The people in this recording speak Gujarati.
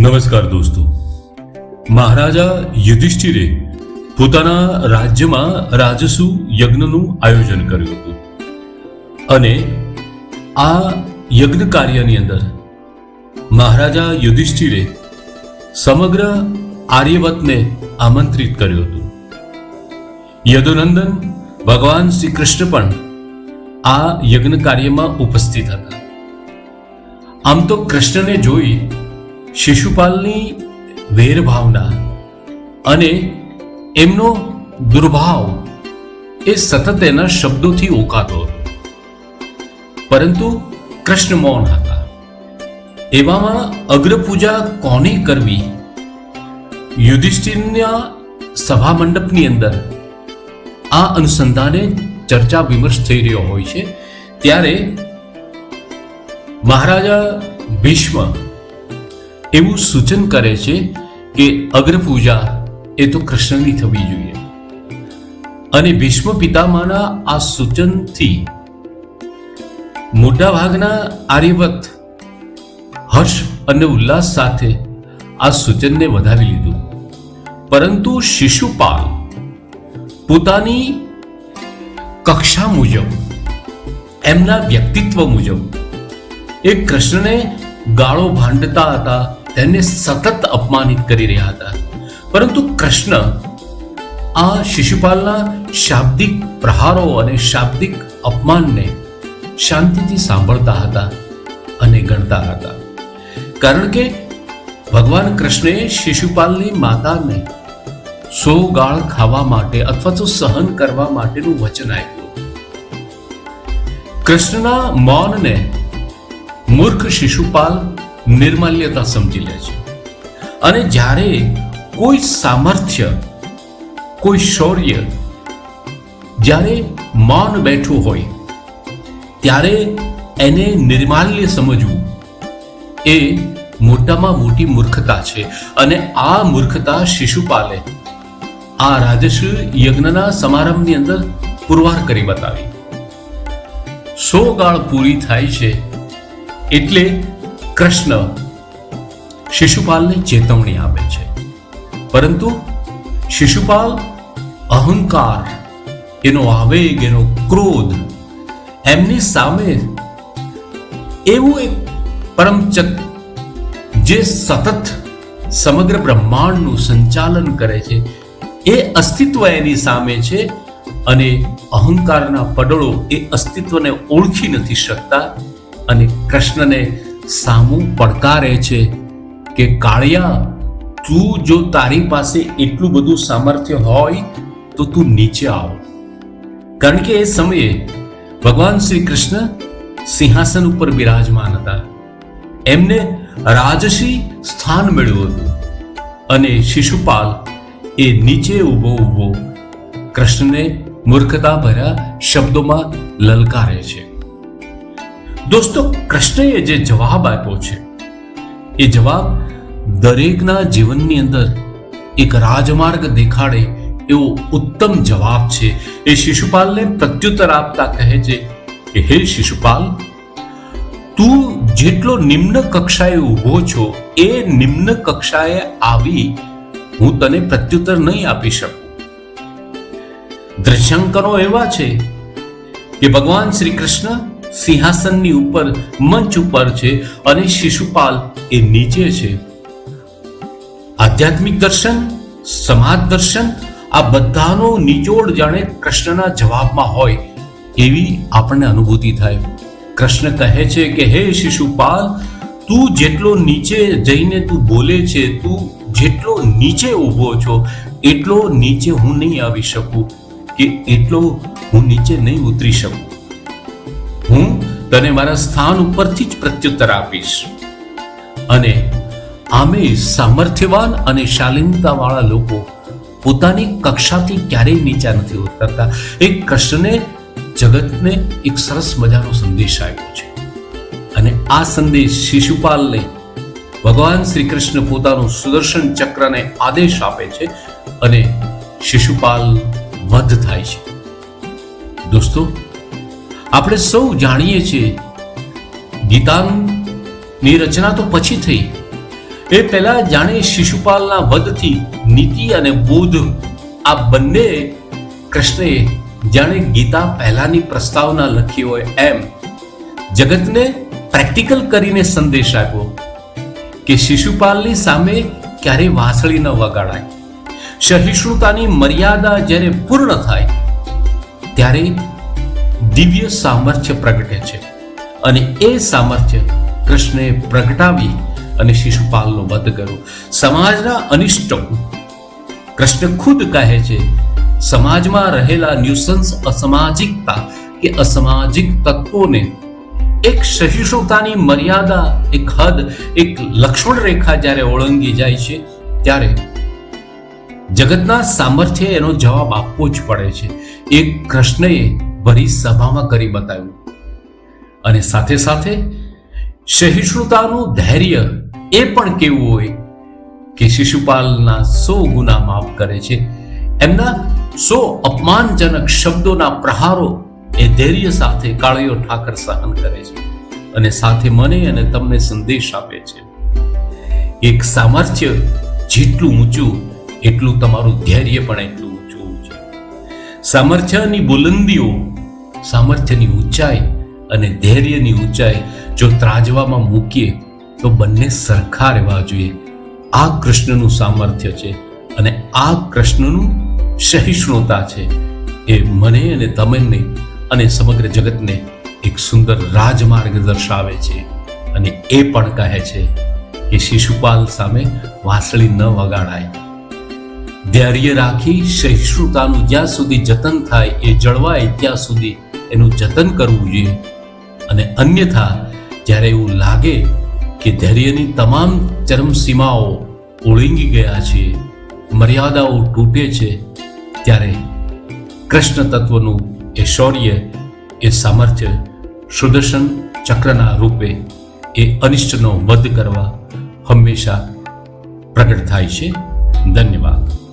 નમસ્કાર દોસ્તો. મહારાજા યુધિષ્ઠિરે પોતાના રાજ્યમાં રાજસુ યજ્ઞનું આયોજન કર્યું હતું. અને આ યજ્ઞ કાર્યની અંદર મહારાજા યુધિષ્ઠિરે સમગ્ર આર્યવતને આમંત્રિત કર્યું હતું. યદુનંદન ભગવાન શ્રી કૃષ્ણ પણ આ યજ્ઞ કાર્યમાં ઉપસ્થિત હતા. આમ તો કૃષ્ણને જોઈ શિશુપાલની વેરભાવના અને એમનો દુર્ભાવ એ સતત એના શબ્દોથી ઓકાતો. પરંતુ કૃષ્ણ મૌન હતા. એવામાં અગ્રપૂજા કોની કરવી? યુધિષ્ઠિરના સભા મંડપની અંદર આ અનુસંધાને ચર્ચા વિમર્શ થઈ રહ્યો હોય છે. ત્યારે મહારાજા ભીષ્મ એવું સૂચન કરે છે કે અગ્રપૂજા એ તો કૃષ્ણની થવી જોઈએ. અને ભીષ્મ પિતામાના આ સૂચનથી મોટા ભાગના આર્યવત હર્ષ અને ઉલ્લાસ સાથે આ સૂચનને વધાવી લીધું. પરંતુ શિશુપાલ પોતાની કક્ષા મુજબ, એમના વ્યક્તિત્વ મુજબ, એ કૃષ્ણને ગાળો ભાંડતા હતા તેને સતત અપમાનિત કરી રહ્યા હતા. પરંતુ કૃષ્ણ આ શિશુપાલના શાબ્દિક પ્રહારો અને શાબ્દિક અપમાનને શાંતિથી સાંભળતા હતા અને ગણતા હતા. કારણ કે ભગવાન કૃષ્ણએ શિશુપાલની માતાને સો ગાળ ખાવા માટે અથવા તો સહન કરવા માટેનું વચન આપ્યું. કૃષ્ણના મૌનને મૂર્ખ શિશુપાલ નિર્માલ્યતા સમજી લે છે. અને જ્યારે કોઈ સામર્થ્ય, કોઈ શૌર્ય જ્યારે મૌન બેઠું હોય, ત્યારે એને નિર્માલ્ય સમજવું એ મોટામાં મોટી મૂર્ખતા છે. અને આ મૂર્ખતા શિશુપાલે આ રાજશ્રી યજ્ઞના સમારંભની અંદર પુરવાર કરી બતાવી. સો ગાળ પૂરી થાય છે એટલે કૃષ્ણ શિશુપાલને ચેતવણી આપે છે. પરંતુ શિશુપાલ અહંકાર, એનો આવેગ, એનો ક્રોધ એમની સામે એવું એક પરમચક જે સતત સમગ્ર બ્રહ્માંડનું સંચાલન કરે છે, એ અસ્તિત્વ એની સામે છે અને અહંકારના પડળો એ અસ્તિત્વને ઓળખી નથી શકતા અને કૃષ્ણને સામું પડકારે છે કે, કાળિયા, તું જો તારી પાસે એટલું બધું સામર્થ્ય હોય, તો તું નીચે આવ. કારણ કે એ સમયે ભગવાન શ્રી કૃષ્ણ સિંહાસન ઉપર બિરાજમાન હતા. એમને રાજસી સ્થાન મેળવ્યું હતું અને શિશુપાલ એ નીચે ઊભો ઊભો કૃષ્ણને મૂર્ખતા ભર્યા શબ્દોમાં લલકારે છે. દોસ્તો, કૃષ્ણએ જે જવાબ આપ્યો છે, એ જવાબ દરેકના જીવનની અંદર એક રાજમાર્ગ દેખાડે એવો ઉત્તમ જવાબ છે. એ શિશુપાલને પ્રત્યુત્તર આપતા કહે છે કે, હે શિશુપાલ, તું જેટલો નિમ્ન કક્ષાએ ઊભો છો, એ નિમ્ન કક્ષાએ આવી હું તને પ્રત્યુત્તર નહીં આપી શકું. દ્રશ્યંકનો એવા છે કે ભગવાન શ્રી કૃષ્ણ સિંહાસનની ઉપર મંચ ઉપર છે અને શિશુપાલ એ નીચે છે. આધ્યાત્મિક દર્શન, સમાજ દર્શન, આ બધાનો નિચોડ જાણે કૃષ્ણના જવાબમાં હોય એવી આપણને અનુભૂતિ થાય. કૃષ્ણ કહે છે કે, હે શિશુપાલ, તું જેટલો નીચે જઈને તું બોલે છે, તું જેટલો નીચે ઊભો છો, એટલો નીચે હું નહીં આવી શકું કે એટલો હું નીચે નહીં ઉતરી શકું. તને મારા સ્થાન ઉપરથી જ પ્રત્યુત્તર આપીશ. અને આમે સામર્થ્યવાન અને શાલીનતાવાળા લોકો પોતાની કક્ષાથી ક્યારેય નીચા નથી ઉતરતા. એ કૃષ્ણને, જગતને એક સરસ મજાનો સંદેશ આપ્યો છે. અને આ સંદેશ શિશુપાલને ભગવાન શ્રી કૃષ્ણ પોતાનું સુદર્શન ચક્રને આદેશ આપે છે અને શિશુપાલ વધ થાય છે. દોસ્તો આપણે સૌ જાણીએ છીએ. ગીતાની રચના તો પછી થઈ. એ પહેલા જાણે શિશુપાલના વધથી નીતિ અને બોધ. આ બંને કૃષ્ણએ જાણે ગીતા પહેલાની પ્રસ્તાવના લખી હોય એમ જગતને પ્રેક્ટિકલ કરીને સંદેશ આપ્યો કે શિશુપાલની સામે ક્યારે વાંસળી ન વગાડાય. સહિષ્ણુતાની મર્યાદા જ્યારે પૂર્ણ થાય, ત્યારે દિવ્ય સામર્થ્ય પ્રગટે છે અને એ સામર્થ્ય કૃષ્ણએ પ્રગટાવી અને શિશુપાલનો વધ કર્યો. સમાજના અનિષ્ટો, કૃષ્ણ ખુદ કહે છે, સમાજમાં રહેલા ન્યુસન્સ અસામાજિકતા કે અસામાજિક તત્વોને એક સહિષ્ણુતાની મર્યાદા, એક હદ, એક લક્ષ્મણ રેખા જ્યારે ઓળંગી જાય છે, ત્યારે જગતના સામર્થ્ય એનો જવાબ આપવો જ પડે છે. એ કૃષ્ણએ ભરી સભામાં કરી બતાવ્યું. અને સાથે સાથે સહિષ્ણુતાનું ધૈર્ય એ પણ કેવું હોય કે શિશુપાલના સો ગુના માફ કરે છે. એમના સો અપમાનજનક શબ્દોના પ્રહારો એ ધૈર્ય સાથે કાળીઓ ઠાકર સહન કરે છે અને સાથે મને અને તમને સંદેશ આપે છે. એક સામર્થ્ય જેટલું ઊંચું, એટલું તમારું ધૈર્ય પણ સામર્થ્યની બુલંદીઓ, સામર્થ્યની ઊંચાઈ અને ધૈર્યની ઊંચાઈ જો ત્રાજવામાં મૂકીએ, તો બંને સરખા રહેવા જોઈએ. આ કૃષ્ણનું સામર્થ્ય છે અને આ કૃષ્ણનું સહિષ્ણુતા છે. એ મને અને તમને અને સમગ્ર જગતને એક સુંદર રાજમાર્ગ દર્શાવે છે અને એ પણ કહે છે કે શિશુપાલ સામે વાંસળી ન વગાડાય. ધૈર્ય રાખી સહિષ્ણુતાનું જ્યાં સુધી જતન થાય એ જળવાય ત્યાં સુધી એનું જતન કરવું જોઈએ. અને અન્યથા જ્યારે એવું લાગે કે ધૈર્યની તમામ ચરમસીમાઓ ઓળંગી ગયા છે, મર્યાદાઓ તૂટે છે, ત્યારે કૃષ્ણ તત્વનું એ શૌર્ય, એ સામર્થ્ય, સુદર્શન ચક્રના રૂપે એ અનિષ્ટનો વધ કરવા હંમેશા પ્રગટ થાય છે. ધન્યવાદ.